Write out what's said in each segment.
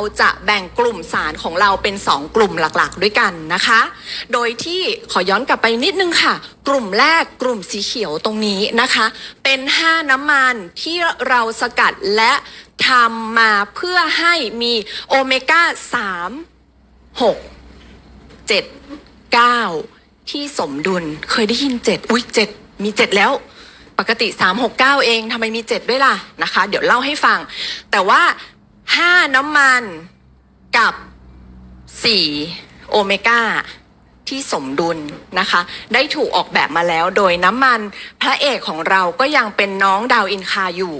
เราจะแบ่งกลุ่มสารของเราเป็น 2 กลุ่มหลักๆ ด้วยกันนะคะ โดยที่ขอย้อนกลับไปนิดนึงค่ะ กลุ่มแรกกลุ่มสีเขียวตรงนี้นะคะ เป็น 5 น้ำมันที่เราสกัดและทำมาเพื่อให้มีโอเมก้า 3 6 7 9 ที่สมดุลเคยได้ยิน 7 อุ้ย7 มี 7 แล้วปกติ 3 6 9 เองทำไมมี 7 ด้วยล่ะนะคะ เดี๋ยวเล่าให้ฟัง แต่ว่า 5น้ำมันกับ4โอเมก้าที่สมดุลนะคะ ได้ถูกออกแบบมาแล้วโดยน้ำมันพระเอกของเราก็ยังเป็นน้องดาวอินคาอยู่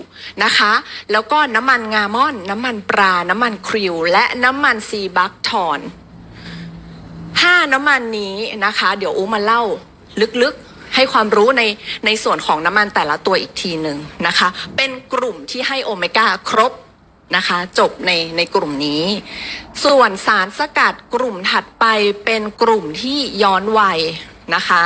นะคะ แล้วก็น้ำมันงาม่อน น้ำมันปลา น้ำมันคริว และน้ำมันซีบักทอนห้าน้ำมันนี้นะคะ เดี๋ยวอูมาเล่าลึกๆให้ความรู้ในในส่วนของน้ำมันแต่ละตัวอีกทีหนึ่งนะคะ เป็นกลุ่มที่ให้โอเมก้าครบ นะคะ จบในในกลุ่มนี้ ส่วนสารสกัดกลุ่มถัดไปเป็นกลุ่มที่ย้อนวัยนะคะ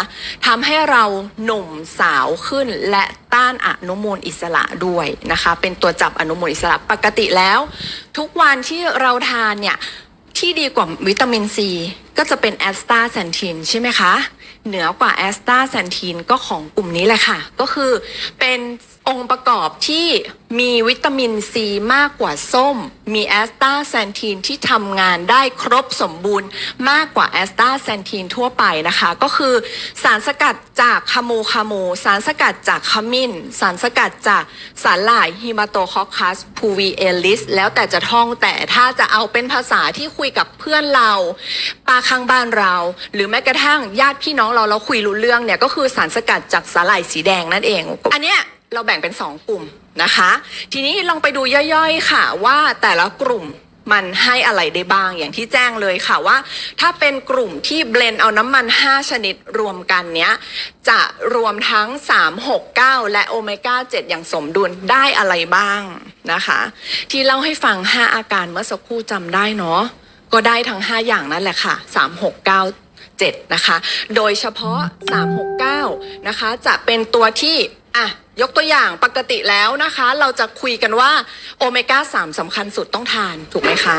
ทำให้เราหนุ่มสาวขึ้นและต้านอนุมูลอิสระด้วยนะคะ เป็นตัวจับอนุมูลอิสระปกติแล้ว ทุกวันที่เราทานเนี่ยที่ดีกว่าวิตามินซีก็จะเป็นแอสตาแซนทินใช่ไหมคะ เหนือกว่าแอสตาแซนทินก็ของกลุ่มนี้แหละค่ะ ก็คือเป็นองค์ประกอบที่มีวิตามินซีมากกว่าส้ม มีแอสตาแซนทินที่ทำงานได้ครบสมบูรณ์มากกว่าแอสตาแซนทินทั่วไปนะคะ ก็คือสารสกัดจากคาโมคาโม สารสกัดจากขมิ้น สารสกัดจากสารหร่ายฮิมาโตคอคัสพูวีเอลิสแล้วแต่จะท่องแต่ถ้าจะเอาเป็นภาษาที่คุยกับเพื่อนเราป้าข้างบ้านเรา หรือแม้กระทั่งญาติพี่น้องเราเราคุยรู้เรื่องเนี่ยก็คือสารสกัดจากสาหร่ายสีแดงนั่นเอง อันเนี้ยเราแบ่งเป็น 2 กลุ่มนะคะ ทีนี้ลองไปดูย่อยๆค่ะว่าแต่ละกลุ่มมันให้อะไรได้บ้างอย่างที่แจ้งเลยค่ะว่า ถ้าเป็นกลุ่มที่เบลนเอาน้ำมัน 5 ชนิดรวมกันเนี้ย จะรวมทั้ง 3 6 9 และโอเมก้า 7 อย่างสมดุลได้อะไรบ้างนะคะ ที่เล่าให้ฟัง 5 อาการเมื่อสักครู่จำได้เนาะก็ได้ทั้ง 5 อย่างนั่นแหละค่ะ 3 6 9 7 นะคะ โดยเฉพาะ 369 นะคะ จะเป็นตัวที่อะยกตัวอย่างปกติแล้วนะคะ เราจะคุยกันว่าโอเมก้า3สำคัญสุดต้องทานถูกไหมคะ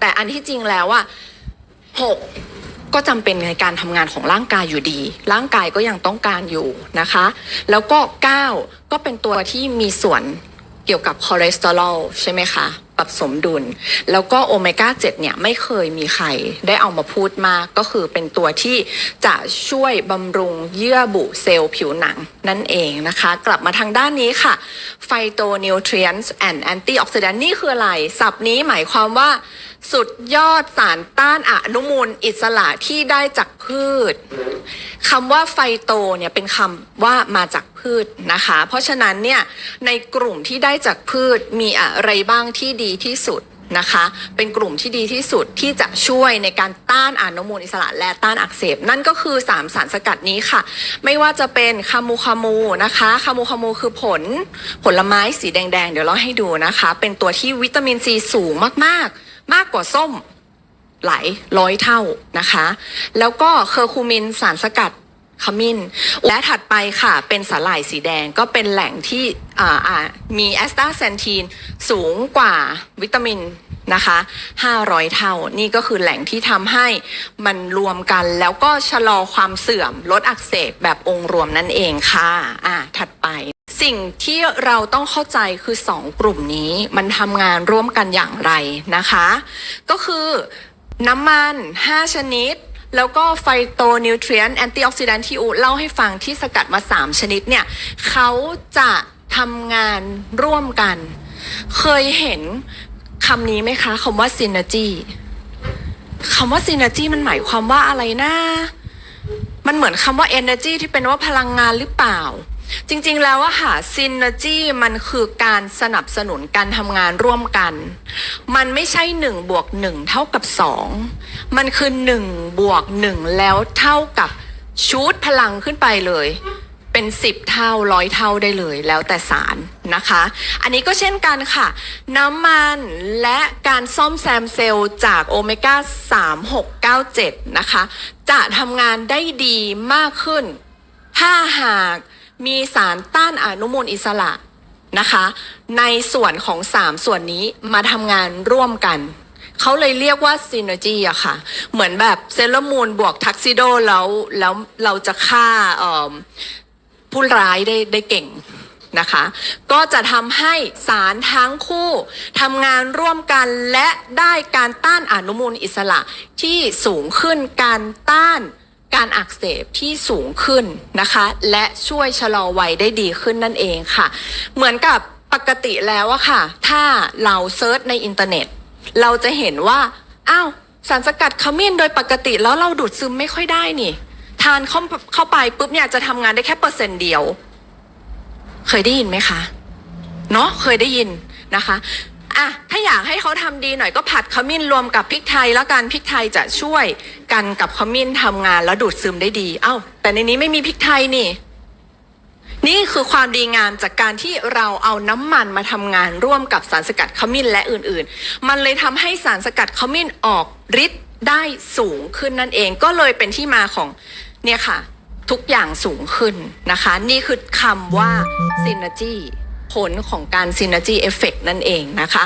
แต่อันที่จริงแล้วอะ6ก็จำเป็นในการทำงานของร่างกายอยู่ดี ร่างกายก็ยังต้องการอยู่นะคะ แล้วก็ 9 ก็เป็นตัวที่มีส่วนเกี่ยวกับคอเลสเตอรอลใช่ไหมคะ ปรับสมดุล แล้วก็โอเมก้า7เนี่ยไม่เคยมีใครได้เอามาพูดมาก ก็คือเป็นตัวที่จะช่วยบำรุงเยื่อบุเซลล์ผิวหนังนั่นเองนะคะ กลับมาทางด้านนี้ค่ะไฟโตนิวทรีนส์แอนด์แอนตี้ออกซิแดนต์นี่คืออะไรศัพท์นี้หมายความว่าสุดยอดสารต้านอนุมูลอิสระที่ได้จากพืชคำว่าไฟโตเนี่ยเป็นคำว่ามาจากพืชนะคะ เพราะฉะนั้นเนี่ยในกลุ่มที่ได้จากพืชมีอะไรบ้างที่ดีีที่สุดนะคะ เป็นกลุ่มที่ดีที่สุดที่จะช่วยในการต้านอนุมูลอิสระและต้านอักเสบ นั่นก็คือ 3 สารสกัดนี้ค่ะ ไม่ว่าจะเป็นคามูคามูนะคะคามูคามูคือผลผลไม้สีแดงๆ เดี๋ยวเราให้ดูนะคะ เป็นตัวที่วิตามินซีสูงมากๆ มากกว่าส้มหลายร้อยเท่านะคะ แล้วก็เคอร์คูมินสารสกัด ขมิ้น และถัดไปค่ะ เป็นสาหร่ายสีแดงก็เป็นแหล่งที่มีแอสตาเซนทีนสูงกว่าวิตามินนะคะ 500 เท่า นี่ก็คือแหล่งที่ทำให้มันรวมกัน แล้วก็ชะลอความเสื่อม ลดอักเสบแบบองค์รวมนั่นเองค่ะอ่าถัดไป สิ่งที่เราต้องเข้าใจคือ 2 กลุ่มนี้มันทำงานร่วมกันอย่างไรนะคะ ก็คือน้ำมัน 5 ชนิด แล้วก็ไฟโตนิวทรีนแอนตี้ออกซิแดนที่อูเล่าให้ฟังที่สกัดมา 3 ชนิดเนี่ยเขาจะทำงานร่วมกัน เคยเห็นคำนี้ไหมคะคำว่าซินเนจีคำว่าซินเนจีมันหมายความว่าอะไรนะ มันเหมือนคำว่า energy ที่เป็นว่าพลังงานหรือเปล่า จริงๆ แล้วอะค่ะ synergy มันคือการสนับสนุนการทำงานร่วมกัน มันไม่ใช่1บวก1เท่ากับ 2 มันคือ1บวก1แล้วเท่ากับชูดพลังขึ้นไปเลย เป็น 10 เท่าร้อยเท่าได้เลยแล้วแต่สารนะคะ อันนี้ก็เช่นกันค่ะ น้ำมันและการซ่อมแซมเซลล์จากโอเมก้า3697 นะคะ จะทำงานได้ดีมากขึ้น ถ้าหาก มีสารต้านอนุมูลอิสระนะคะ ในส่วนของ 3 ส่วนนี้มาทำงานร่วมกัน เขาเลยเรียกว่าซีนจีอะค่ะ เหมือนแบบเซเลมูนบวกทักซิโดแล้วแล้วเราจะฆ่าผู้ร้ายได้ได้เก่งนะคะ ก็จะทำให้สารทั้งคู่ทำงานร่วมกันและได้การต้านอนุมูลอิสระที่สูงขึ้นการต้าน การอักเสบที่สูงขึ้นนะคะ และช่วยชะลอวัยได้ดีขึ้นนั่นเองค่ะ เหมือนกับปกติแล้วอะค่ะ ถ้าเราเซิร์ชในอินเทอร์เน็ต เราจะเห็นว่าอ้าวสารสกัดขมิ้นโดยปกติแล้วเราดูดซึมไม่ค่อยได้นี่ ทานเข้าเข้าไปปุ๊บเนี่ยจะทำงานได้แค่เปอร์เซ็นต์เดียว เคยได้ยินไหมคะ เนาะเคยได้ยินนะคะ อะถ้าอยากให้เขาทำดีหน่อยก็ผัดขมิ้นรวมกับพริกไทย แล้วกันพริกไทยจะช่วยกันกับขมิ้นทำงานแล้วดูดซึมได้ดี เอ้า แต่ในนี้ไม่มีพริกไทยนี่ นี่คือความดีงามจากการที่เราเอาน้ำมันมาทำงานร่วมกับสารสกัดขมิ้นและอื่นๆ มันเลยทำให้สารสกัดขมิ้นออกฤทธิ์ได้สูงขึ้นนั่นเองก็เลยเป็นที่มาของเนี่ยค่ะ ทุกอย่างสูงขึ้นนะคะ นี่คือคำว่า synergy ผลของการ synergy effect นั่นเองนะคะ